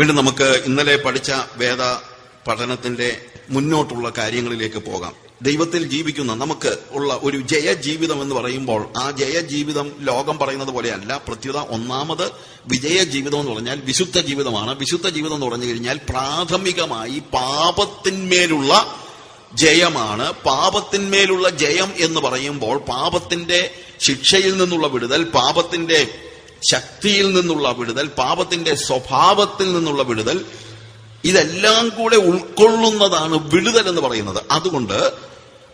വീണ്ടും നമുക്ക് ഇന്നലെ പഠിച്ച വേദ പഠനത്തിന്റെ മുന്നോട്ടുള്ള കാര്യങ്ങളിലേക്ക് പോകാം. ദൈവത്തിൽ ജീവിക്കുന്ന നമുക്ക് ഉള്ള ഒരു ജയജീവിതം എന്ന് പറയുമ്പോൾ ആ ജയജീവിതം ലോകം പറയുന്നത് പോലെയല്ല. പ്രത്യുത ഒന്നാമത് വിജയ ജീവിതം എന്ന് പറഞ്ഞാൽ വിശുദ്ധ ജീവിതമാണ്. വിശുദ്ധ ജീവിതം എന്ന് പറഞ്ഞു കഴിഞ്ഞാൽ പ്രാഥമികമായി പാപത്തിന്മേലുള്ള ജയമാണ്. പാപത്തിന്മേലുള്ള ജയം എന്ന് പറയുമ്പോൾ പാപത്തിന്റെ ശിക്ഷയിൽ നിന്നുള്ള വിടുതൽ പാപത്തിന്റെ ശക്തിയിൽ നിന്നുള്ള വിടുതൽ പാപത്തിന്റെ സ്വഭാവത്തിൽ നിന്നുള്ള വിടുതൽ ഇതെല്ലാം കൂടെ ഉൾക്കൊള്ളുന്നതാണ് വിടുതൽ എന്ന് പറയുന്നത്. അതുകൊണ്ട്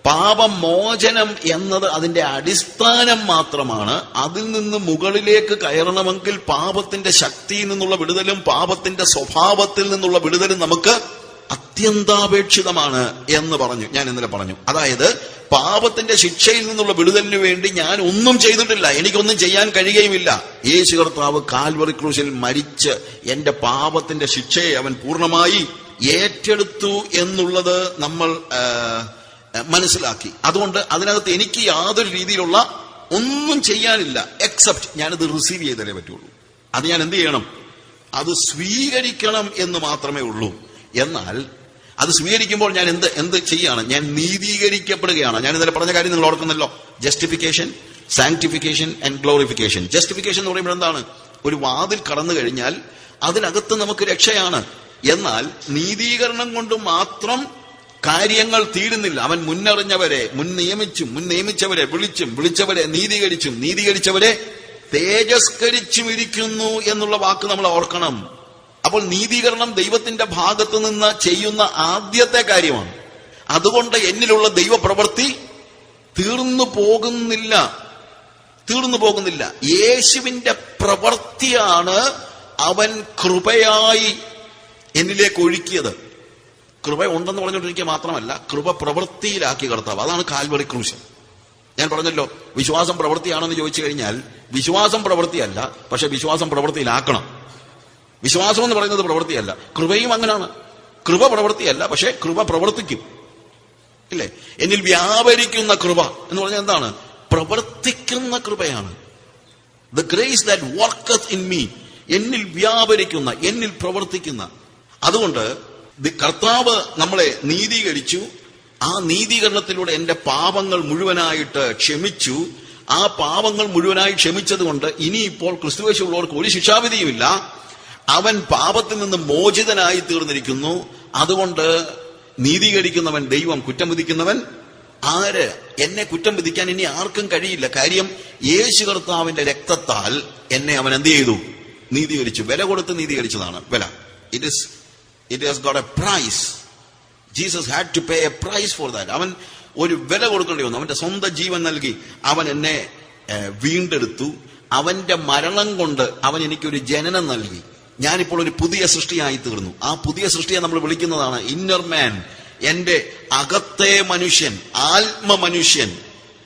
പാപമോചനം എന്നത് അതിന്റെ അടിസ്ഥാനം മാത്രമാണ്. അതിൽ നിന്ന് മുകളിലേക്ക് കയറണമെങ്കിൽ പാപത്തിന്റെ ശക്തിയിൽ നിന്നുള്ള വിടുതലും പാപത്തിന്റെ സ്വഭാവത്തിൽ നിന്നുള്ള വിടുതലും നമുക്ക് അത്യന്താപേക്ഷിതമാണ് എന്ന് പറഞ്ഞു. ഞാൻ ഇന്നലെ പറഞ്ഞു. അതായത് പാപത്തിന്റെ ശിക്ഷയിൽ നിന്നുള്ള വിടുതലിന് വേണ്ടി ഞാൻ ഒന്നും ചെയ്തിട്ടില്ല. എനിക്കൊന്നും ചെയ്യാൻ കഴിയുകയുമില്ല. യേശു കർത്താവ് കാൽവറി ക്രൂശിൽ മരിച്ച് എന്റെ പാപത്തിന്റെ ശിക്ഷയെ അവൻ പൂർണമായി ഏറ്റെടുത്തു എന്നുള്ളത് നമ്മൾ മനസ്സിലാക്കി. അതുകൊണ്ട് അതിനകത്ത് എനിക്ക് യാതൊരു രീതിയിലുള്ള ഒന്നും ചെയ്യാനില്ല എക്സെപ്റ്റ് ഞാനത് റിസീവ് ചെയ്തേ പറ്റുള്ളൂ. അത് ഞാൻ എന്ത് ചെയ്യണം? അത് സ്വീകരിക്കണം എന്ന് മാത്രമേ ഉള്ളൂ. എന്നാൽ അത് സ്വീകരിക്കുമ്പോൾ ഞാൻ എന്ത് എന്ത് ചെയ്യാണ്? ഞാൻ നീതീകരിക്കപ്പെടുകയാണ്. ഞാൻ ഇന്നലെ പറഞ്ഞ കാര്യം നിങ്ങൾ ഓർക്കുന്നല്ലോ. Justification sanctification and glorification justification എന്ന് പറയുമ്പോൾ എന്താണ്? ഒരു വാതിൽ കടന്നു കഴിഞ്ഞാൽ അതിനകത്ത് നമുക്ക് രക്ഷയാണ്. എന്നാൽ നീതീകരണം കൊണ്ട് മാത്രം കാര്യങ്ങൾ തീരുന്നില്ല. അവൻ മുന്നറിഞ്ഞവരെ മുൻ നിയമിച്ചും മുൻ നിയമിച്ചവരെ വിളിച്ചും വിളിച്ചവരെ നീതീകരിച്ചും നീതീകരിച്ചവരെ തേജസ്കരിച്ചും ഇരിക്കുന്നു എന്നുള്ള വാക്ക് നമ്മൾ ഓർക്കണം. അപ്പോൾ നീതീകരണം ദൈവത്തിന്റെ ഭാഗത്തു നിന്ന് ചെയ്യുന്ന ആദ്യത്തെ കാര്യമാണ്. അതുകൊണ്ട് എന്നിലുള്ള ദൈവപ്രവൃത്തി തീർന്നു പോകുന്നില്ല. തീർന്നു പോകുന്നില്ല. യേശുവിന്റെ പ്രവൃത്തിയാണ് അവൻ കൃപയായി എന്നിലേക്ക് ഒഴുക്കിയത്. കൃപ ഉണ്ടെന്ന് പറഞ്ഞുകൊണ്ടിരിക്കുക മാത്രമല്ല കൃപ പ്രവൃത്തിയിലാക്കി കർത്താവ്. അതാണ് കാൽവറി ക്രൂശൻ. ഞാൻ പറഞ്ഞല്ലോ വിശ്വാസം പ്രവൃത്തിയാണെന്ന് ചോദിച്ചു കഴിഞ്ഞാൽ വിശ്വാസം പ്രവൃത്തിയല്ല പക്ഷെ വിശ്വാസം പ്രവൃത്തിയിലാക്കണം. വിശ്വാസം എന്ന് പറയുന്നത് പ്രവൃത്തിയല്ല. കൃപയും അങ്ങനെയാണ് കൃപ പ്രവൃത്തിയല്ല പക്ഷെ കൃപ പ്രവർത്തിക്കും. ഇല്ലേ? എന്നിൽ വ്യാപരിക്കുന്ന കൃപ എന്ന് പറഞ്ഞാൽ എന്താണ്? പ്രവർത്തിക്കുന്ന കൃപയാണ്. The grace that work in me എന്നിൽ വ്യാപരിക്കുന്ന എന്നിൽ പ്രവർത്തിക്കുന്ന. അതുകൊണ്ട് കർത്താവ് നമ്മളെ നീതീകരിച്ചു ആ നീതീകരണത്തിലൂടെ എന്റെ പാപങ്ങൾ മുഴുവനായിട്ട് ക്ഷമിച്ചു. ആ പാപങ്ങൾ മുഴുവനായി ക്ഷമിച്ചതുകൊണ്ട് ഇനിയിപ്പോൾ ക്രിസ്തുവേശുള്ളവർക്ക് ഒരു ശിക്ഷാവിധിയുമില്ല. അവൻ പാപത്തിൽ നിന്ന് മോചിതനായി തീർന്നിരിക്കുന്നു. അതുകൊണ്ട് നീതീകരിക്കുന്നവൻ ദൈവം കുറ്റം വിധിക്കുന്നവൻ ആര് എന്നെ കുറ്റം വിധിക്കാൻ ഇനി ആർക്കും കഴിയില്ല. കാര്യം യേശു കർത്താവിന്റെ രക്തത്താൽ എന്നെ അവൻ എന്ത് ചെയ്തു? നീതീകരിച്ചു. വില കൊടുത്ത് നീതീകരിച്ചതാണ്. വില. It is it has got a price Jesus had to pay a price for that അവൻ ഒരു വില കൊടുക്കേണ്ടി വന്നു. അവന്റെ സ്വന്തം ജീവൻ നൽകി. അവൻ എന്നെ വീണ്ടെടുത്തു. അവന്റെ മരണം കൊണ്ട് അവൻ എനിക്കൊരു ജനനം നൽകി. ഞാനിപ്പോൾ ഒരു പുതിയ സൃഷ്ടിയായി തീർന്നു. ആ പുതിയ സൃഷ്ടിയെ നമ്മൾ വിളിക്കുന്നതാണ് ഇന്നർ മാൻ എന്റെ അകത്തെ മനുഷ്യൻ ആത്മ മനുഷ്യൻ.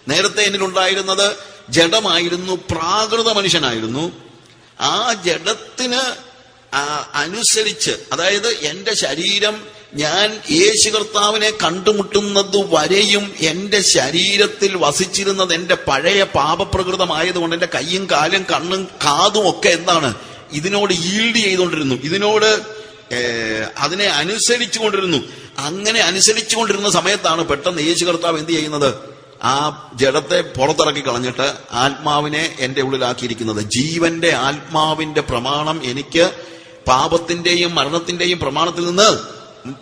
നേരത്തെ എന്നിലുണ്ടായിരുന്നത് ജഡമായിരുന്നു പ്രാകൃത മനുഷ്യനായിരുന്നു. ആ ജഡത്തിന് അനുസരിച്ച് അതായത് എന്റെ ശരീരം ഞാൻ യേശു കർത്താവിനെ കണ്ടുമുട്ടുന്നത് വരെയും എന്റെ ശരീരത്തിൽ വസിച്ചിരുന്നത് എന്റെ പഴയ പാപപ്രകൃതമായതുകൊണ്ട് എന്റെ കയ്യും കാലും കണ്ണും കാതും ഒക്കെ എന്താണ്? ഇതിനോട് ഈൽഡ് ചെയ്തുകൊണ്ടിരുന്നു. ഇതിനോട് അതിനെ അനുസരിച്ചു കൊണ്ടിരുന്നു അങ്ങനെ അനുസരിച്ചു കൊണ്ടിരുന്ന സമയത്താണ് പെട്ടെന്ന് യേശു കർത്താവ് എന്ത് ചെയ്യുന്നത്? ആ ജഡത്തെ പുറത്തിറക്കി കളഞ്ഞിട്ട് ആത്മാവിനെ എന്റെ ഉള്ളിലാക്കിയിരിക്കുന്നത്. ജീവന്റെ ആത്മാവിന്റെ പ്രമാണം എനിക്ക് പാപത്തിന്റെയും മരണത്തിന്റെയും പ്രമാണത്തിൽ നിന്ന്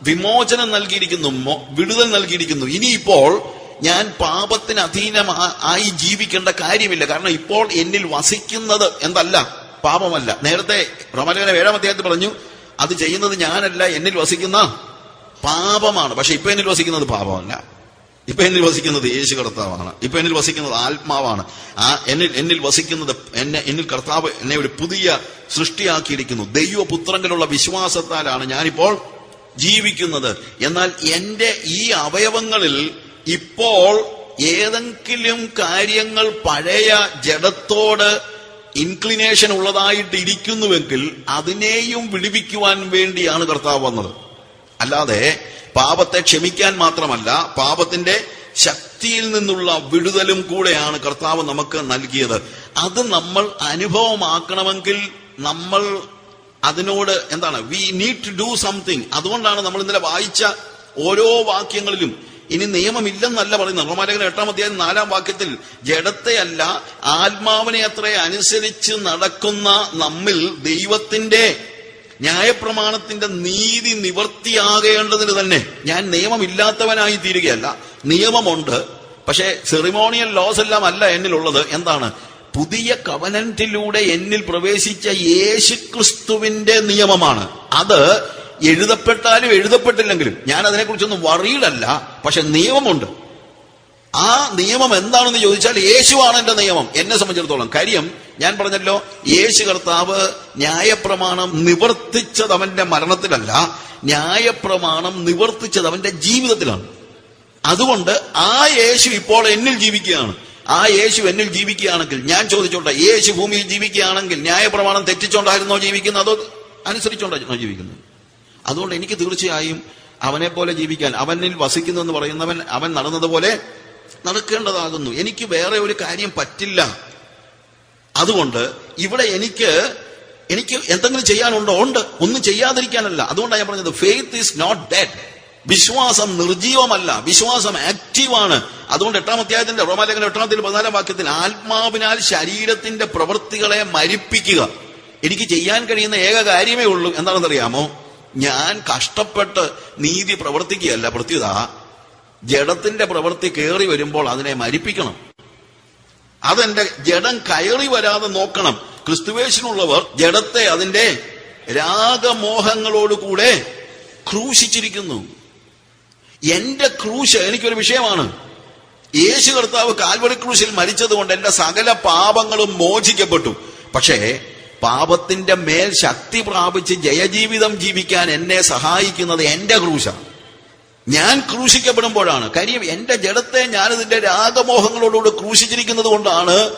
വിമോചനം നൽകിയിരിക്കുന്നു വിടുതൽ നൽകിയിരിക്കുന്നു. ഇനിയിപ്പോൾ ഞാൻ പാപത്തിന് അധീനമായി ജീവിക്കേണ്ട കാര്യമില്ല. കാരണം ഇപ്പോൾ എന്നിൽ വസിക്കുന്നത് എന്തല്ല പാപമല്ല. നേരത്തെ റമലേഖന ഏഴാം അധ്യായത്തിൽ പറഞ്ഞു അത് ചെയ്യുന്നത് ഞാനല്ല എന്നിൽ വസിക്കുന്ന പാപമാണ്. പക്ഷെ ഇപ്പൊ എന്നിൽ വസിക്കുന്നത് പാപമല്ല. ഇപ്പൊ എന്നിൽ വസിക്കുന്നത് യേശു കർത്താവാണ്. ഇപ്പൊ എന്നിൽ വസിക്കുന്നത് ആത്മാവാണ്. ആ എന്നിൽ എന്നിൽ വസിക്കുന്നത് എന്നെ എന്നിൽ കർത്താവ് എന്നെ ഒരു പുതിയ സൃഷ്ടിയാക്കിയിരിക്കുന്നു. ദൈവപുത്രങ്കിലുള്ള വിശ്വാസത്താലാണ് ഞാനിപ്പോൾ ജീവിക്കുന്നത്. എന്നാൽ എന്റെ ഈ അവയവങ്ങളിൽ ഇപ്പോൾ ഏതെങ്കിലും കാര്യങ്ങൾ പഴയ ജഡത്തോട് ഇൻക്ലിനേഷൻ ഉള്ളതായിട്ട് ഇരിക്കുന്നുവെങ്കിൽ അതിനെയും വിടിവിക്കുവാൻ വേണ്ടിയാണ് കർത്താവ് വന്നത്. അല്ലാതെ പാപത്തെ ക്ഷമിക്കാൻ മാത്രമല്ല പാപത്തിന്റെ ശക്തിയിൽ നിന്നുള്ള വിടുതലും കൂടെയാണ് കർത്താവ് നമുക്ക് നൽകിയത്. അത് നമ്മൾ അനുഭവമാക്കണമെങ്കിൽ നമ്മൾ അതിനോട് എന്താണ് we need to do something അതുകൊണ്ടാണ് നമ്മൾ ഇന്നലെ വായിച്ച ഓരോ വാക്യങ്ങളിലും ഇനി നിയമമില്ലെന്നല്ല പറയുന്നത്. റോമാലേഖനം എട്ടാം അധ്യായം നാലാം വാക്യത്തിൽ ജഡത്തെയല്ല ആത്മാവിനെ അത്ര അനുസരിച്ച് നടക്കുന്ന നമ്മിൽ ദൈവത്തിന്റെ ന്യായപ്രമാണത്തിന്റെ നീതി നിവർത്തിയാകേണ്ടതിന് തന്നെ ഞാൻ നിയമമില്ലാത്തവനായി തീരുകയല്ല. നിയമമുണ്ട്. പക്ഷേ സെറിമോണിയൽ ലോസ് എല്ലാം അല്ല എന്നിലുള്ളത്. എന്താണ്? പുതിയ കവനന്റിലൂടെ എന്നിൽ പ്രവേശിച്ച യേശുക്രിസ്തുവിന്റെ നിയമമാണ്. അത് എഴുതപ്പെട്ടാലും എഴുതപ്പെട്ടില്ലെങ്കിലും ഞാൻ അതിനെക്കുറിച്ചൊന്നും വറീഡല്ല പക്ഷെ നിയമമുണ്ട്. ആ നിയമം എന്താണെന്ന് ചോദിച്ചാൽ യേശുവാണ് എന്റെ നിയമം. എന്നെ സംബന്ധിച്ചിടത്തോളം കാര്യം ഞാൻ പറഞ്ഞല്ലോ യേശു കർത്താവ് ന്യായപ്രമാണം നിവർത്തിച്ചത് അവന്റെ മരണത്തിലല്ല ന്യായപ്രമാണം നിവർത്തിച്ചത് അവന്റെ ജീവിതത്തിലാണ്. അതുകൊണ്ട് ആ യേശു ഇപ്പോൾ എന്നിൽ ജീവിക്കുകയാണ്. ആ യേശു എന്നിൽ ജീവിക്കുകയാണെങ്കിൽ ഞാൻ ചോദിച്ചോട്ടെ യേശു ഭൂമിയിൽ ജീവിക്കുകയാണെങ്കിൽ ന്യായപ്രമാണം തെറ്റിച്ചോണ്ടായിരുന്നോ ജീവിക്കുന്നത്? അതോ അനുസരിച്ചോണ്ടായിരുന്നോ ജീവിക്കുന്നത്? അതുകൊണ്ട് എനിക്ക് തീർച്ചയായും അവനെ പോലെ ജീവിക്കാൻ അവനിൽ വസിക്കുന്നു എന്ന് പറയുന്നവൻ അവൻ നടന്നതുപോലെ നടക്കേണ്ടതാകുന്നു. എനിക്ക് വേറെ ഒരു കാര്യം പറ്റില്ല. അതുകൊണ്ട് ഇവിടെ എനിക്ക് എനിക്ക് എന്തെങ്കിലും ചെയ്യാനുണ്ടോ? ഉണ്ട്. ഒന്നും ചെയ്യാതിരിക്കാനല്ല. അതുകൊണ്ടാണ് ഞാൻ പറഞ്ഞത് ഫെയ്ത്ത് ഈസ് നോട്ട് ഡെഡ് വിശ്വാസം നിർജീവമല്ല. വിശ്വാസം ആക്റ്റീവാണ് അതുകൊണ്ട് എട്ടാം അധ്യായത്തിന്റെ റോമാലേഖന എട്ടാമത്തിൽ പതിനാലാം വാക്യത്തിൽ ആത്മാവിനാൽ ശരീരത്തിന്റെ പ്രവൃത്തികളെ മരിപ്പിക്കുക. എനിക്ക് ചെയ്യാൻ കഴിയുന്ന ഏക കാര്യമേ ഉള്ളൂ. എന്താണെന്നറിയാമോ? ഞാൻ കഷ്ടപ്പെട്ട് നീതി പ്രവർത്തിക്കുകയല്ല പ്രത്യുത. ജഡത്തിന്റെ പ്രവൃത്തി കയറി വരുമ്പോൾ അതിനെ മരിപ്പിക്കണം. അതെന്റെ ജഡം കയറി വരാതെ നോക്കണം. ക്രിസ്തുവേഷനുള്ളവർ ജഡത്തെ അതിന്റെ രാഗമോഹങ്ങളോടുകൂടെ ക്രൂശിച്ചിരിക്കുന്നു. എന്റെ ക്രൂശ് എനിക്കൊരു വിഷയമാണ്. യേശു കർത്താവ് കാൽവറി ക്രൂശിൽ മരിച്ചതുകൊണ്ട് എന്റെ സകല പാപങ്ങളും മോചിക്കപ്പെട്ടു. പക്ഷേ പാപത്തിന്റെ മേൽ ശക്തി പ്രാപിച്ച് ജയജീവിതം ജീവിക്കാൻ എന്നെ സഹായിക്കുന്നത് എന്റെ ക്രൂശാണ്. ഞാൻ ക്രൂശിക്കപ്പെടുമ്പോഴാണ്. കാര്യം എന്റെ ജഡത്തെ ഞാൻ ഇതിന്റെ രാഗമോഹങ്ങളോടുകൂടി ക്രൂശിച്ചിരിക്കുന്നത് കൊണ്ടാണ്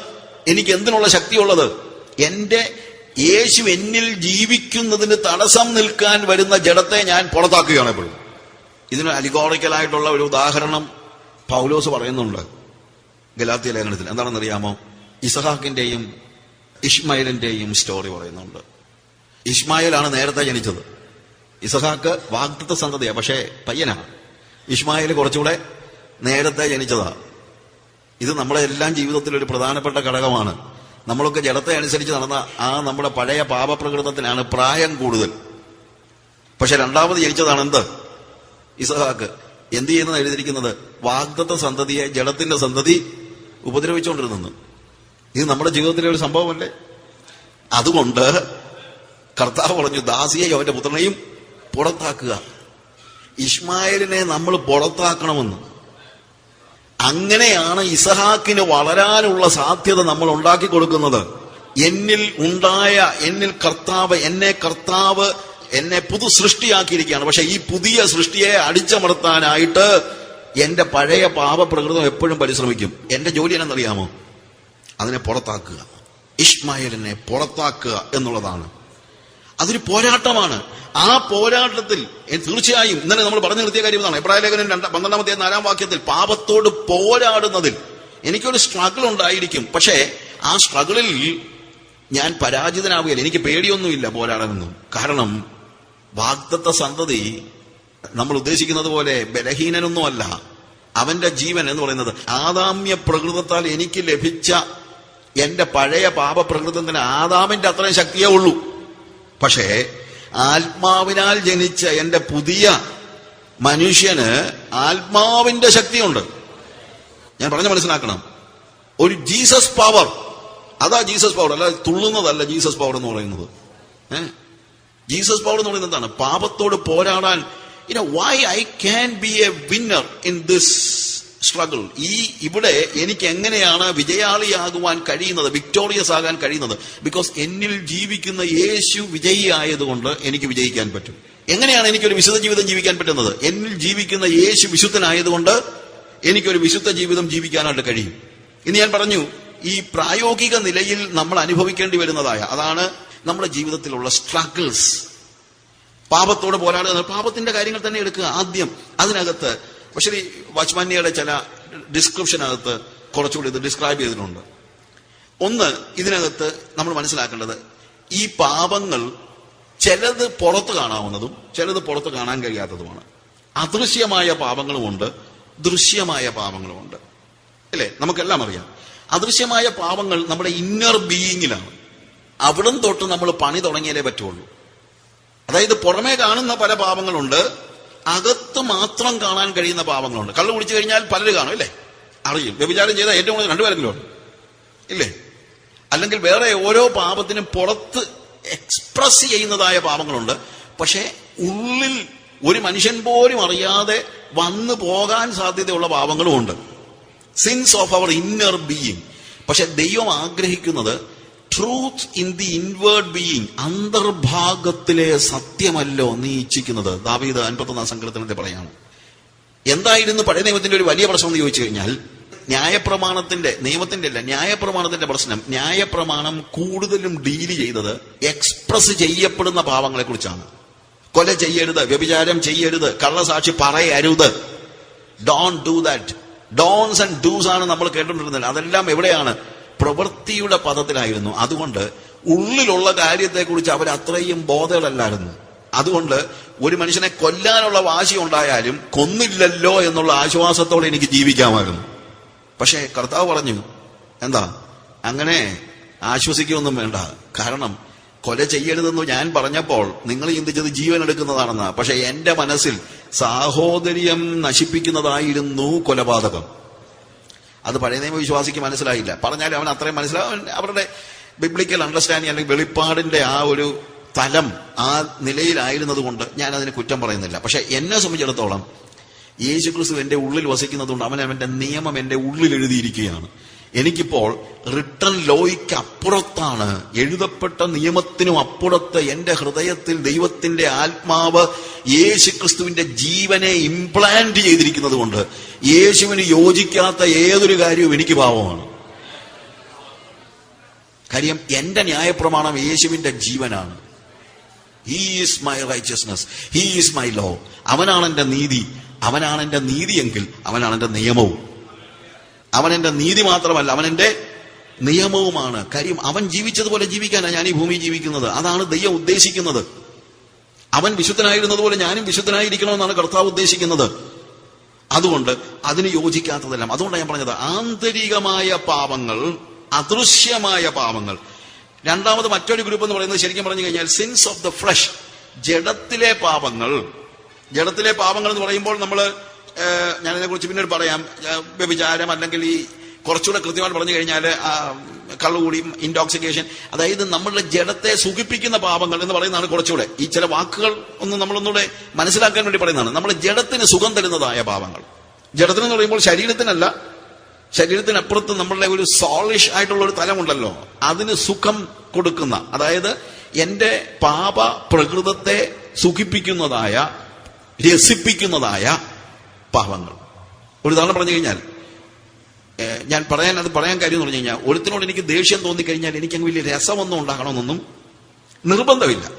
എനിക്ക് എന്തിനുള്ള ശക്തിയുള്ളത്? എന്റെ യേശു എന്നിൽ ജീവിക്കുന്നതിന് തടസ്സം നിൽക്കാൻ വരുന്ന ജഡത്തെ ഞാൻ പുറത്താക്കുകയാണ് എപ്പോഴും. ഇതിന് അലിഗോറിക്കലായിട്ടുള്ള ഒരു ഉദാഹരണം പൗലോസ് പറയുന്നുണ്ട്. ഗലാത്തിയ ലേഖനത്തിൽ. എന്താണെന്നറിയാമോ? ഇസഹാക്കിന്റെയും ഇഷ്മായിലിന്റെയും സ്റ്റോറി പറയുന്നുണ്ട്. ഇഷ്മായിലാണ് നേരത്തെ ജനിച്ചത്. ഇസഹാക്ക് വാഗ്ദത്ത സന്തതിയാ പക്ഷേ പയ്യനാണ്. ഇഷ്മായിൽ കുറച്ചുകൂടെ നേരത്തെ ജനിച്ചതാ. ഇത് നമ്മുടെ എല്ലാം ജീവിതത്തിൽ ഒരു പ്രധാനപ്പെട്ട ഘടകമാണ്. നമ്മളൊക്കെ ജലത്തെ അനുസരിച്ച് നടന്ന ആ നമ്മുടെ പഴയ പാപപ്രകൃതത്തിനാണ് പ്രായം കൂടുതൽ. പക്ഷെ രണ്ടാമത് ജനിച്ചതാണ് എന്ത് ഇസഹാക്ക്. എന്ത് ചെയ്യുന്ന എഴുതിയിരിക്കുന്നത്? വാഗ്ദത്ത സന്തതിയെ ജലത്തിന്റെ സന്തതി ഉപദ്രവിച്ചുകൊണ്ടിരുന്നു. ഇത് നമ്മുടെ ജീവിതത്തിലെ ഒരു സംഭവമല്ലേ? അതുകൊണ്ട് കർത്താവ് പറഞ്ഞു ദാസിയെയും അവന്റെ പുത്രനെയും പുറത്താക്കുക. ഇസ്മായിലിനെ നമ്മൾ പുറത്താക്കണമെന്ന്. അങ്ങനെയാണ് ഇസഹാക്കിന് വളരാനുള്ള സാധ്യത നമ്മൾ ഉണ്ടാക്കി കൊടുക്കുന്നത്. എന്നിൽ ഉണ്ടായ എന്നിൽ കർത്താവ് എന്നെ കർത്താവ് എന്നെ പുതു സൃഷ്ടിയാക്കിയിരിക്കുകയാണ് പക്ഷെ ഈ പുതിയ സൃഷ്ടിയെ അടിച്ചമർത്താനായിട്ട് എന്റെ പഴയ പാപപ്രകൃതം എപ്പോഴും പരിശ്രമിക്കും. എന്റെ ജോലി എന്നറിയാമോ? അതിനെ പുറത്താക്കുക. ഇഷ്മായിലിനെ പുറത്താക്കുക എന്നുള്ളതാണ്. അതൊരു പോരാട്ടമാണ്. ആ പോരാട്ടത്തിൽ തീർച്ചയായും ഇന്നലെ നമ്മൾ പറഞ്ഞു നിർത്തിയ കാര്യം ഇതാണ്. എബ്രാഹിം ലേഖനം രണ്ട് പന്ത്രണ്ടാമത്തെ നാലാം വാക്യത്തിൽ പാപത്തോട് പോരാടുന്നതിൽ എനിക്കൊരു സ്ട്രഗിൾ ഉണ്ടായിരിക്കും. പക്ഷേ ആ സ്ട്രഗിളിൽ ഞാൻ പരാജിതനാവുകയില്ല. എനിക്ക് പേടിയൊന്നുമില്ല പോരാടാനൊന്നും. കാരണം വാഗ്ദത്ത സന്തതി നമ്മൾ ഉദ്ദേശിക്കുന്നത് പോലെ ബലഹീനനൊന്നുമല്ല. അവന്റെ ജീവൻ എന്ന് പറയുന്നത് ആദാമ്യ പ്രകൃതത്താൽ എനിക്ക് ലഭിച്ച എന്റെ പഴയ പാപപ്രകൃതത്തിന് ആദാമിന്റെ അത്രയും ശക്തിയേ ഉള്ളൂ. പക്ഷേ ആത്മാവിനാൽ ജനിച്ച എന്റെ പുതിയ മനുഷ്യന് ആത്മാവിന്റെ ശക്തിയുണ്ട്. ഞാൻ പറഞ്ഞ മനസ്സിലാക്കണം. ഒരു ജീസസ് പവർ. അതാ ജീസസ് പവർ അല്ല തുള്ളുന്നതല്ല ജീസസ് പവർ എന്ന് പറയുന്നത്. ജീസസ് പവർ എന്ന് പറയുന്നത് എന്താണ്? പാപത്തോട് പോരാടാൻ. You know why I can be a winner in this struggle ഈ ഇവിടെ എനിക്ക് എങ്ങനെയാണ് വിജയാളിയാകുവാൻ കഴിയുന്നത് വിക്ടോറിയസ് ആകാൻ കഴിയുന്നത്? ബിക്കോസ് എന്നിൽ ജീവിക്കുന്ന യേശു വിജയി ആയതുകൊണ്ട് എനിക്ക് വിജയിക്കാൻ പറ്റും. എങ്ങനെയാണ് എനിക്കൊരു വിശുദ്ധ ജീവിതം ജീവിക്കാൻ പറ്റുന്നത്? എന്നിൽ ജീവിക്കുന്ന യേശു വിശുദ്ധനായതുകൊണ്ട് എനിക്കൊരു വിശുദ്ധ ജീവിതം ജീവിക്കാനായിട്ട് കഴിയും. ഇന്ന് ഞാൻ പറഞ്ഞു ഈ പ്രായോഗിക നിലയിൽ നമ്മൾ അനുഭവിക്കേണ്ടി വരുന്നതായ അതാണ് നമ്മുടെ ജീവിതത്തിലുള്ള സ്ട്രഗിൾസ് പാപത്തോട് പോരാടുക പാപത്തിന്റെ കാര്യങ്ങൾ തന്നെ എടുക്കുക ആദ്യം. അതിനകത്ത് പക്ഷേ ഈ വാച്ച്മാന്യയുടെ ചില ഡിസ്ക്രിപ്ഷനകത്ത് കുറച്ചുകൂടി ഇത് ഡിസ്ക്രൈബ് ചെയ്തിട്ടുണ്ട്. ഒന്ന് ഇതിനകത്ത് നമ്മൾ മനസ്സിലാക്കേണ്ടത് ഈ പാപങ്ങൾ ചിലത് പുറത്ത് കാണാവുന്നതും ചിലത് പുറത്ത് കാണാൻ കഴിയാത്തതുമാണ്. അദൃശ്യമായ പാപങ്ങളുമുണ്ട് ദൃശ്യമായ പാപങ്ങളുമുണ്ട്. അല്ലേ? നമുക്കെല്ലാം അറിയാം. അദൃശ്യമായ പാപങ്ങൾ നമ്മുടെ ഇന്നർ ബീയിങ്ങിലാണ് അവിടം തൊട്ട് നമ്മൾ പണി തുടങ്ങിയാലേ പറ്റുള്ളൂ. അതായത് പുറമേ കാണുന്ന പല പാപങ്ങളുണ്ട് അകത്ത് മാത്രം കാണാൻ കഴിയുന്ന പാപങ്ങളുണ്ട് കള്ളു കുടിച്ചു കഴിഞ്ഞാൽ പലരും കാണും ഇല്ലേ? അറിയും. വ്യഭിചാരം ചെയ്താൽ ഏറ്റവും കൂടുതൽ രണ്ടുപേരെങ്കിലും ഇല്ലേ? അല്ലെങ്കിൽ വേറെ ഓരോ പാപത്തിനും പുറത്ത് എക്സ്പ്രസ് ചെയ്യുന്നതായ പാപങ്ങളുണ്ട്. പക്ഷേ ഉള്ളിൽ ഒരു മനുഷ്യൻ പോലും അറിയാതെ വന്നു പോകാൻ സാധ്യതയുള്ള പാപങ്ങളും ഉണ്ട് sins of our inner being പക്ഷെ ദൈവം ആഗ്രഹിക്കുന്നത് truth in the inward being അന്തർഭാഗത്തിലെ സത്യമല്ലോ നീ ഇച്ഛിക്കുന്നത്. ദാവീദ് അൻപത്തൊന്നാം സങ്കീർത്തനത്തെ പറയാണ്. എന്തായിരുന്നു പഴയ നിയമത്തിന്റെ ഒരു വലിയ പ്രശ്നം എന്ന് ചോദിച്ചു കഴിഞ്ഞാൽ ന്യായപ്രമാണത്തിന്റെ നിയമത്തിന്റെ അല്ല ന്യായപ്രമാണത്തിന്റെ പ്രശ്നം ന്യായപ്രമാണം കൂടുതലും ഡീൽ ചെയ്തത് എക്സ്പ്രസ് ചെയ്യപ്പെടുന്ന പാവങ്ങളെ കുറിച്ചാണ്. കൊല ചെയ്യരുത് വ്യഭിചാരം ചെയ്യരുത് കള്ളസാക്ഷി പറയരുത്. Don't do that don'ts and dos ആണ് നമ്മൾ കേട്ടുകൊണ്ടിരുന്നത് അതെല്ലാം എവിടെയാണ്? പ്രവൃത്തിയുടെ പദത്തിലായിരുന്നു. അതുകൊണ്ട് ഉള്ളിലുള്ള കാര്യത്തെക്കുറിച്ച് അവർ അത്രയും ബോധകളല്ലായിരുന്നു അതുകൊണ്ട് ഒരു മനുഷ്യനെ കൊല്ലാനുള്ള വാശി ഉണ്ടായാലും കൊന്നില്ലല്ലോ എന്നുള്ള ആശ്വാസത്തോടെ എനിക്ക് ജീവിക്കാമായിരുന്നു. പക്ഷേ കർത്താവ് പറഞ്ഞു എന്താ അങ്ങനെ ആശ്വസിക്കുകയൊന്നും വേണ്ട. കാരണം കൊല ചെയ്യരുതെന്ന് ഞാൻ പറഞ്ഞപ്പോൾ നിങ്ങൾ ചിന്തിച്ചത് ജീവൻ എടുക്കുന്നതാണെന്നാ പക്ഷെ എന്റെ മനസ്സിൽ സാഹോദര്യം നശിപ്പിക്കുന്നതായിരുന്നു കൊലപാതകം. അത് പഴയ നിയമ വിശ്വാസിക്ക് മനസ്സിലായില്ല. പറഞ്ഞാലും അവൻ അത്രയും മനസ്സിലാവും അവരുടെ ബിബ്ലിക്കൽ അണ്ടർസ്റ്റാൻഡിങ് അല്ലെങ്കിൽ വെളിപ്പാടിന്റെ ആ ഒരു തലം ആ നിലയിലായിരുന്നത് കൊണ്ട് ഞാൻ അതിന് കുറ്റം പറയുന്നില്ല. പക്ഷെ എന്നെ സംബന്ധിച്ചിടത്തോളം യേശുക്രിസ്തു എന്റെ ഉള്ളിൽ വസിക്കുന്നതുകൊണ്ട് അവൻ അവന്റെ നിയമം എന്റെ ഉള്ളിൽ എഴുതിയിരിക്കുകയാണ്. എനിക്കിപ്പോൾ റിട്ടൺ ലോയ്ക്ക് അപ്പുറത്താണ് എഴുതപ്പെട്ട നിയമത്തിനും അപ്പുറത്ത് എന്റെ ഹൃദയത്തിൽ ദൈവത്തിന്റെ ആത്മാവ് യേശു ക്രിസ്തുവിന്റെ ജീവനെ ഇംപ്ലാന്റ് ചെയ്തിരിക്കുന്നത് കൊണ്ട് യേശുവിന് യോജിക്കാത്ത ഏതൊരു കാര്യവും എനിക്ക് പാവമാണ് കാര്യം എന്റെ ന്യായപ്രമാണം യേശുവിന്റെ ജീവനാണ്. He's my righteousness he's my law അവനാണ് എന്റെ നീതി. അവനാണ് എന്റെ നീതിയെങ്കിൽ അവനാണ് എന്റെ നിയമവും. അവൻ എന്റെ നീതി മാത്രമല്ല അവൻ എന്റെ നിയമവുമാണ്. കാര്യം അവൻ ജീവിച്ചതുപോലെ ജീവിക്കാനാണ് ഞാൻ ഈ ഭൂമി ജീവിക്കുന്നത്. അതാണ് ദൈവം ഉദ്ദേശിക്കുന്നത്. അവൻ വിശുദ്ധനായിരുന്നതുപോലെ ഞാനും വിശുദ്ധനായിരിക്കണമെന്നാണ് കർത്താവ് ഉദ്ദേശിക്കുന്നത്. അതുകൊണ്ട് അതിന് യോജിക്കാത്തതെല്ലാം. അതുകൊണ്ടാണ് ഞാൻ പറഞ്ഞത് ആന്തരികമായ പാപങ്ങൾ അദൃശ്യമായ പാപങ്ങൾ. രണ്ടാമത് മറ്റൊരു ഗ്രൂപ്പ് എന്ന് പറയുന്നത് ശരിക്കും പറഞ്ഞു കഴിഞ്ഞാൽ സിൻസ് ഓഫ് ദ ഫ്ലഷ് ജഡത്തിലെ പാപങ്ങൾ. ജഡത്തിലെ പാപങ്ങൾ എന്ന് പറയുമ്പോൾ നമ്മൾ ഞാനതിനെ കുറിച്ച് പിന്നീട് പറയാം. വ്യഭിചാരം അല്ലെങ്കിൽ ഈ കുറച്ചുകൂടെ കൃത്യമായിട്ട് പറഞ്ഞു കഴിഞ്ഞാൽ കള്ളുകൂടിയും ഇൻടോക്സിക്കേഷൻ അതായത് നമ്മളുടെ ജഡത്തെ സുഖിപ്പിക്കുന്ന പാപങ്ങൾ എന്ന് പറയുന്നതാണ് കുറച്ചുകൂടെ. ഈ ചില വാക്കുകൾ ഒന്ന് നമ്മളൊന്നുകൂടെ മനസ്സിലാക്കാൻ വേണ്ടി പറയുന്നതാണ്. നമ്മൾ ജഡത്തിന് സുഖം തരുന്നതായ പാപങ്ങൾ. ജഡത്തിന് എന്ന് പറയുമ്പോൾ ശരീരത്തിനല്ല. ശരീരത്തിനപ്പുറത്ത് നമ്മളുടെ ഒരു സോളിഷ് ആയിട്ടുള്ള ഒരു തലമുണ്ടല്ലോ. അതിന് സുഖം കൊടുക്കുന്ന അതായത് എന്റെ പാപ പ്രകൃതത്തെ സുഖിപ്പിക്കുന്നതായ രസിപ്പിക്കുന്നതായ പാപങ്ങൾ ഒരു ഉദാഹരണം പറഞ്ഞു കഴിഞ്ഞാൽ ഞാൻ പറയാൻ അത് പറയാൻ കാര്യം എന്ന് പറഞ്ഞു കഴിഞ്ഞാൽ ഒരുത്തിനോട് എനിക്ക് ദേഷ്യം തോന്നിക്കഴിഞ്ഞാൽ എനിക്ക് അങ്ങ് വലിയ രസമൊന്നും ഉണ്ടാകണമെന്നൊന്നും നിർബന്ധമില്ല.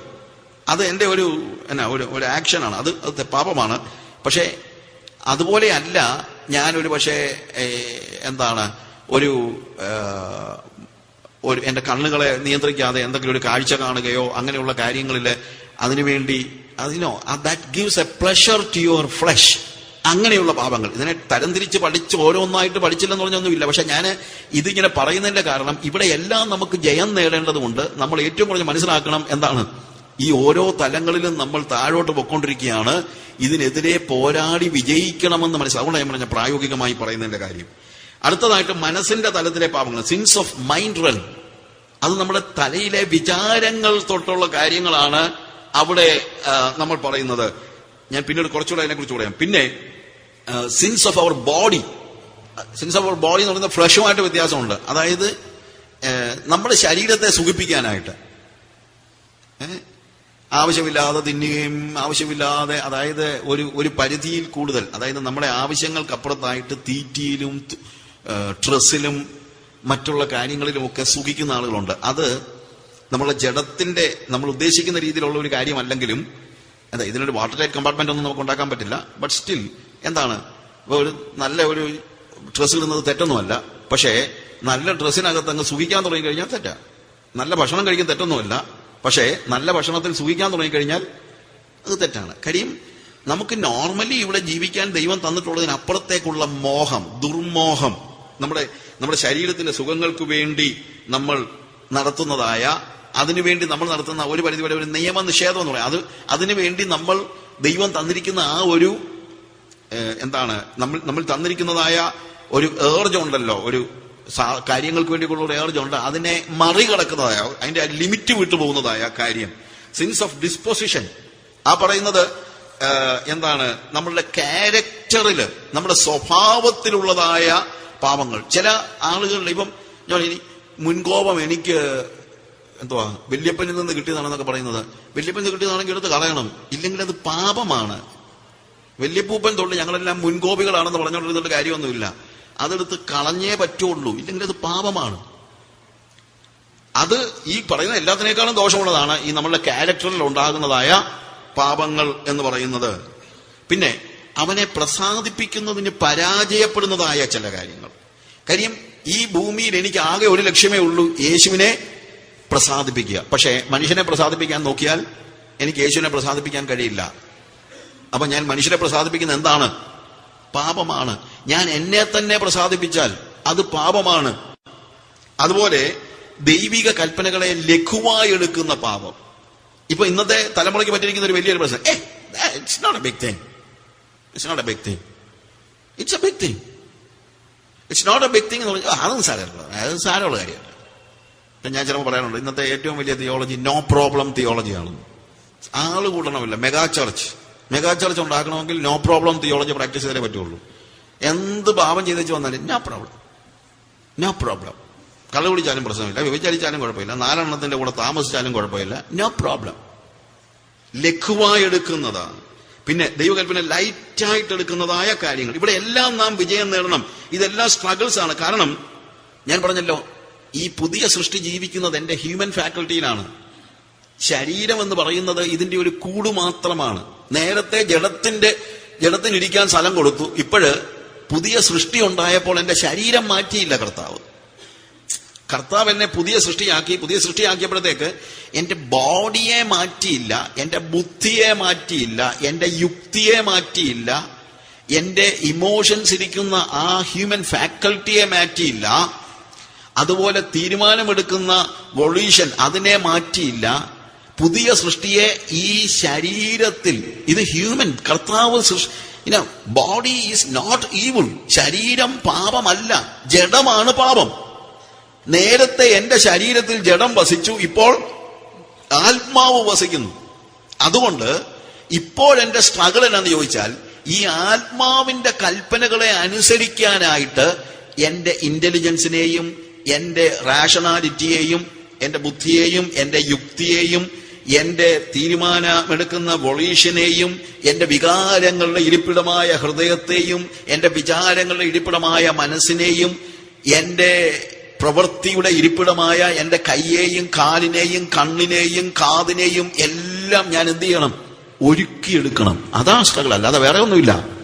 അത് എന്റെ ഒരു എന്നാ ഒരു ഒരു ആക്ഷനാണ്. അത് അത് പാപമാണ്. പക്ഷേ അതുപോലെയല്ല ഞാനൊരു പക്ഷേ എന്താണ് ഒരു ഒരു എന്റെ കണ്ണുകളെ നിയന്ത്രിക്കാതെ എന്തെങ്കിലും ഒരു കാഴ്ച കാണുകയോ അങ്ങനെയുള്ള കാര്യങ്ങളിൽ അതിനുവേണ്ടി അതിനോ that gives a pleasure to your flesh അങ്ങനെയുള്ള പാപങ്ങൾ. ഇതിനെ തരംതിരിച്ച് പഠിച്ച് ഓരോന്നായിട്ട് പഠിച്ചില്ലെന്ന് പറഞ്ഞൊന്നുമില്ല. പക്ഷെ ഞാൻ ഇതിങ്ങനെ പറയുന്നതിന്റെ കാരണം ഇവിടെ എല്ലാം നമുക്ക് ജയം നേടേണ്ടതുകൊണ്ട് നമ്മൾ ഏറ്റവും കൂടുതൽ മനസ്സിലാക്കണം എന്താണ്? ഈ ഓരോ തലങ്ങളിലും നമ്മൾ താഴോട്ട് പൊക്കൊണ്ടിരിക്കുകയാണ് ഇതിനെതിരെ പോരാടി വിജയിക്കണമെന്ന് മനസ്സിലാവും അതുകൊണ്ടാണ് ഞാൻ പറഞ്ഞ പ്രായോഗികമായി പറയുന്നതിന്റെ കാര്യം. അടുത്തതായിട്ട് മനസ്സിന്റെ തലത്തിലെ പാപങ്ങൾ. സിൻസ് ഓഫ് മൈൻഡ് റൺ അത് നമ്മുടെ തലയിലെ വിചാരങ്ങൾ തൊട്ടുള്ള കാര്യങ്ങളാണ് അവിടെ നമ്മൾ പറയുന്നത്. ഞാൻ പിന്നീട് കുറച്ചുകൂടെ അതിനെക്കുറിച്ച് പറയാം. പിന്നെ sins of our body sins of our body എന്ന് പറയുന്ന ഫ്ലഷുമായിട്ട് വ്യത്യാസമുണ്ട്. അതായത് നമ്മുടെ ശരീരത്തെ സുഖിപ്പിക്കാനായിട്ട്. ആവശ്യമില്ലാതെ തിന്നുകയും ആവശ്യമില്ലാതെ അതായത് ഒരു ഒരു പരിധിയിൽ കൂടുതൽ അതായത് നമ്മുടെ ആവശ്യങ്ങൾക്കപ്പുറത്തായിട്ട് തീറ്റിയിലും ഡ്രസ്സിലും മറ്റുള്ള കാര്യങ്ങളിലുമൊക്കെ സുഖിക്കുന്ന ആളുകളുണ്ട്. അത് നമ്മളെ ജഡത്തിന്റെ നമ്മൾ ഉദ്ദേശിക്കുന്ന രീതിയിലുള്ള ഒരു കാര്യമല്ലെങ്കിലും അതെ ഇതിനൊരു വാട്ടർ ടൈറ്റ് കമ്പാർട്ട്മെന്റ് ഒന്നും നമുക്ക് ഉണ്ടാക്കാൻ പറ്റില്ല. ബട്ട് സ്റ്റിൽ എന്താണ്? ഒരു നല്ല ഒരു ഡ്രസ്സ് ഇടുന്നത് തെറ്റൊന്നുമല്ല. പക്ഷേ നല്ല ഡ്രസ്സിനകത്ത് അങ്ങ് സുഖിക്കാൻ തുടങ്ങി കഴിഞ്ഞാൽ തെറ്റാ. നല്ല ഭക്ഷണം കഴിക്കാൻ തെറ്റൊന്നുമല്ല. പക്ഷേ നല്ല ഭക്ഷണത്തിൽ സുഖിക്കാൻ തുടങ്ങിക്കഴിഞ്ഞാൽ അത് തെറ്റാണ്. കാര്യം നമുക്ക് നോർമലി ഇവിടെ ജീവിക്കാൻ ദൈവം തന്നിട്ടുള്ളതിനപ്പുറത്തേക്കുള്ള മോഹം ദുർമോഹം നമ്മുടെ നമ്മുടെ ശരീരത്തിന്റെ സുഖങ്ങൾക്ക് വേണ്ടി നമ്മൾ നടത്തുന്നതായ അതിനുവേണ്ടി നമ്മൾ നടത്തുന്ന ഒരു പരിധിവരെ ഒരു നിയമനിഷേധം എന്ന് പറയാം. അത് അതിനുവേണ്ടി നമ്മൾ ദൈവം തന്നിരിക്കുന്ന ആ ഒരു എന്താണ്? നമ്മൾ നമ്മൾ തന്നിരിക്കുന്നതായ ഒരു ഏർജ് ഉണ്ടല്ലോ ഒരു കാര്യങ്ങൾക്ക് വേണ്ടിയുള്ള ഒരു ഏർജ് ഉണ്ട്. അതിനെ മറികടക്കുന്നതായ അതിന്റെ ലിമിറ്റ് വിട്ടു പോകുന്നതായ കാര്യം. സിൻസ് ഓഫ് ഡിസ്പോസിഷൻ ആ പറയുന്നത് എന്താണ്? നമ്മളുടെ ക്യാരക്ടറിൽ നമ്മുടെ സ്വഭാവത്തിലുള്ളതായ പാപങ്ങൾ. ചില ആളുകളുടെ ഇപ്പം ഞാൻ മുൻകോപം എനിക്ക് എന്തുവാ വല്യപ്പനിൽ നിന്ന് കിട്ടിയതാണെന്നൊക്കെ പറയുന്നത്. വല്യപ്പനിൽ നിന്ന് കിട്ടിയതാണെങ്കിൽ എടുത്ത് കളയണം. ഇല്ലെങ്കിൽ അത് പാപമാണ്. വല്യപ്പൂപ്പൻ തൊള്ളി ഞങ്ങളെല്ലാം മുൻകോപികളാണെന്ന് പറഞ്ഞുകൊണ്ടിരുന്നിട്ട് കാര്യമൊന്നുമില്ല. അതെടുത്ത് കളഞ്ഞേ പറ്റുള്ളൂ ഇല്ലെങ്കിൽ അത് പാപമാണ്. അത് ഈ പറയുന്ന എല്ലാത്തിനേക്കാളും ദോഷമുള്ളതാണ് ഈ നമ്മളുടെ ക്യാരക്ടറിൽ ഉണ്ടാകുന്നതായ പാപങ്ങൾ എന്ന് പറയുന്നത്. പിന്നെ അവനെ പ്രസാദിപ്പിക്കുന്നതിന് പരാജയപ്പെടുന്നതായ ചില കാര്യങ്ങൾ. കാര്യം ഈ ഭൂമിയിൽ എനിക്ക് ആകെ ഒരു ലക്ഷ്യമേ ഉള്ളൂ യേശുവിനെ പ്രസാദിപ്പിക്കുക. പക്ഷേ മനുഷ്യനെ പ്രസാദിപ്പിക്കാൻ നോക്കിയാൽ എനിക്ക് യേശുവിനെ പ്രസാദിപ്പിക്കാൻ കഴിയില്ല. അപ്പൊ ഞാൻ മനുഷ്യരെ പ്രസാദിപ്പിക്കുന്ന എന്താണ്? പാപമാണ്. ഞാൻ എന്നെ തന്നെ പ്രസാദിപ്പിച്ചാൽ അത് പാപമാണ്. അതുപോലെ ദൈവിക കൽപ്പനകളെ ലഘുവായി എടുക്കുന്ന പാപം. ഇപ്പൊ ഇന്നത്തെ തലമുറയ്ക്ക് പറ്റിയിരിക്കുന്ന ഒരു വലിയൊരു പ്രശ്നം. ഏ it's not a big thing not a big thing it's a big thing a big thing എന്ന് പറഞ്ഞാൽ അതും സാരമല്ല. അത് സാരമുള്ള കാര്യമല്ല. ഞാൻ ചിലപ്പോൾ പറയാനുണ്ട് ഇന്നത്തെ ഏറ്റവും വലിയ തിയോളജി നോ പ്രോബ്ലം തിയോളജിയാണ് ആൾ കൂടണമില്ല മെഗാ ചർച്ച് മെഗാ ചർച്ച് ഉണ്ടാക്കണമെങ്കിൽ നോ പ്രോബ്ലം തിയോളജി പ്രാക്ടീസ് ചെയ്തേ പറ്റുള്ളൂ. എന്ത് പാപം ചെയ്തേച്ച് വന്നാലും നോ പ്രോബ്ലം നോ പ്രോബ്ലം കള്ളു കുടിച്ചാലും പ്രശ്നമില്ല വ്യഭിചരിച്ചാലും കുഴപ്പമില്ല നാലെണ്ണത്തിന്റെ കൂടെ താമസിച്ചാലും കുഴപ്പമില്ല നോ പ്രോബ്ലം ലഘുവായി എടുക്കുന്നതാണ്. പിന്നെ ദൈവകൽപ്പന ലൈറ്റായിട്ട് എടുക്കുന്നതായ കാര്യങ്ങൾ. ഇവിടെ എല്ലാം നാം വിജയം നേടണം. ഇതെല്ലാം സ്ട്രഗിൾസ് ആണ്. കാരണം ഞാൻ പറഞ്ഞല്ലോ ഈ പുതിയ സൃഷ്ടി ജീവിക്കുന്നത് എന്റെ ഹ്യൂമൻ ഫാക്കൽറ്റിയിലാണ് ശരീരം എന്ന് പറയുന്നത് ഇതിന്റെ ഒരു കൂട് മാത്രമാണ്. നേരത്തെ ജഡത്തിന്റെ ജഡത്തിനിരിക്കാൻ സ്ഥലം കൊടുത്തു. ഇപ്പോഴ് പുതിയ സൃഷ്ടി ഉണ്ടായപ്പോൾ എന്റെ ശരീരം മാറ്റിയില്ല കർത്താവ്. കർത്താവ് എന്നെ പുതിയ സൃഷ്ടിയാക്കി പുതിയ സൃഷ്ടിയാക്കിയപ്പോഴത്തേക്ക് എന്റെ ബോഡിയെ മാറ്റിയില്ല എന്റെ ബുദ്ധിയെ മാറ്റിയില്ല എന്റെ യുക്തിയെ മാറ്റിയില്ല എന്റെ ഇമോഷൻസ് ഇരിക്കുന്ന ആ ഹ്യൂമൻ ഫാക്കൽറ്റിയെ മാറ്റിയില്ല അതുപോലെ തീരുമാനമെടുക്കുന്ന വൊളീഷൻ അതിനെ മാറ്റിയില്ല പുതിയ സൃഷ്ടിയെ ഈ ശരീരത്തിൽ ഇത് ഹ്യൂമൻ കർത്താവ് സൃഷ്ടി ബോഡി ഈസ് നോട്ട് ഈവിൾ ശരീരം പാപമല്ല ജഡമാണ് പാപം. നേരത്തെ എന്റെ ശരീരത്തിൽ ജഡം വസിച്ചു ഇപ്പോൾ ആത്മാവ് വസിക്കുന്നു. അതുകൊണ്ട് ഇപ്പോൾ എന്റെ സ്ട്രഗിൾ എന്നാന്ന് ചോദിച്ചാൽ ഈ ആത്മാവിന്റെ കൽപ്പനകളെ അനുസരിക്കാനായിട്ട് എന്റെ ഇന്റലിജൻസിനെയും എന്റെ റാഷണാലിറ്റിയെയും എന്റെ ബുദ്ധിയെയും എന്റെ യുക്തിയെയും എന്റെ തീരുമാനമെടുക്കുന്ന വൊളീഷനെയും എന്റെ വികാരങ്ങളുടെ ഇരിപ്പിടമായ ഹൃദയത്തെയും എന്റെ വിചാരങ്ങളുടെ ഇരിപ്പിടമായ മനസ്സിനെയും എന്റെ പ്രവൃത്തിയുടെ ഇരിപ്പിടമായ എന്റെ കയ്യെയും കാലിനെയും കണ്ണിനെയും കാതിനെയും എല്ലാം ഞാൻ എന്ത് ചെയ്യണം? ഒരുക്കിയെടുക്കണം. അതാ സ്ട്രഗിൾ. അല്ലാതെ വേറെ ഒന്നുമില്ല.